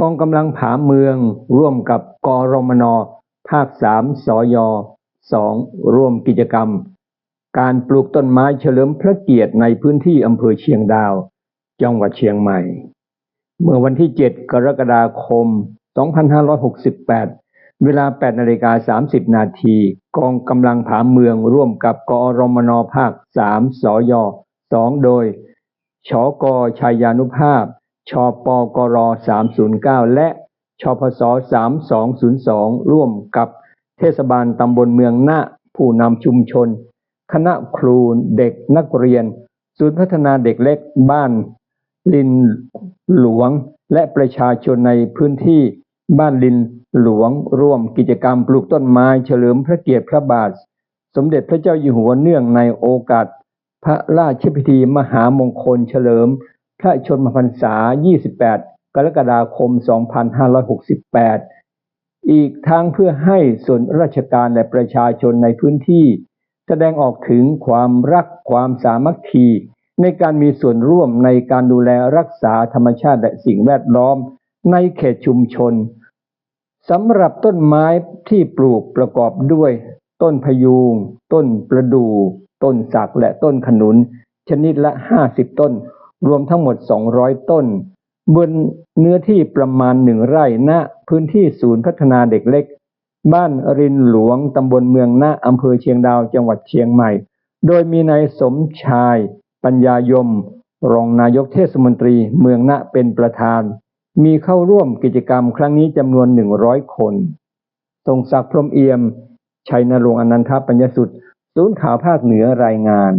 กองกำลังผาเมืองร่วมกับกรมนภาคสามสยสองร่วมกิจกรรม การปลูกต้นไม้เฉลิมพระเกียรติในพื้นที่อำเภอเชียงดาว จังหวัดเชียงใหม่ เมื่อวันที่ 7 กรกฎาคม 2568 เวลา8นาฬิกา30 นาที กองกำลังผาเมืองร่วมกับกอรมนภาค 3สย2โดยชกชัยานุภาพ ชปกร 309 และชพศ 3202 ร่วมกับเทศบาลตำบลเมืองนาผู้นำชุมชน คณะครูเด็กนักเรียน ศูนย์พัฒนาเด็กเล็กบ้าน ลินหลวง และประชาชนในพื้นที่บ้านลินหลวง ร่วมกิจกรรมปลูกต้นไม้เฉลิมพระเกียรติพระบาท สมเด็จพระเจ้าอยู่หัวเนื่องในโอกาส พระราชพิธีมหามงคลเฉลิม พระชนมพรรษา 28 กรกฎาคม 2568 อีกทั้งเพื่อให้ส่วนราชการและประชาชนในพื้นที่ แสดงออกถึงความรักความสามัคคี ในการมีส่วนร่วมในการดูแลรักษาธรรมชาติและสิ่งแวดล้อม ในเขตชุมชนสำหรับต้นไม้ที่ปลูกประกอบด้วย ต้นพยุงต้นประดู่ต้นสักและต้นขนุน ชนิดละ 50 ต้น รวมทั้งหมด 200 ต้น บนเนื้อที่ประมาณหนึ่งไร่ณพื้นที่ศูนย์พัฒนาเด็กเล็ก บ้านรินหลวงตำบลเมืองนาอำเภอเชียงดาวจังหวัดเชียงใหม่ โดยมีนายสมชาย ปัญญายม รองนายกเทศมนตรีเมืองนาเป็นประธาน มีเข้าร่วมกิจกรรมครั้งนี้จำนวน 100 คนทรงศักดิ์พรมเอี่ยม ชัยนรงค์อนันทปัญญสุทธิ์ศูนย์ข่าวภาคเหนือรายงาน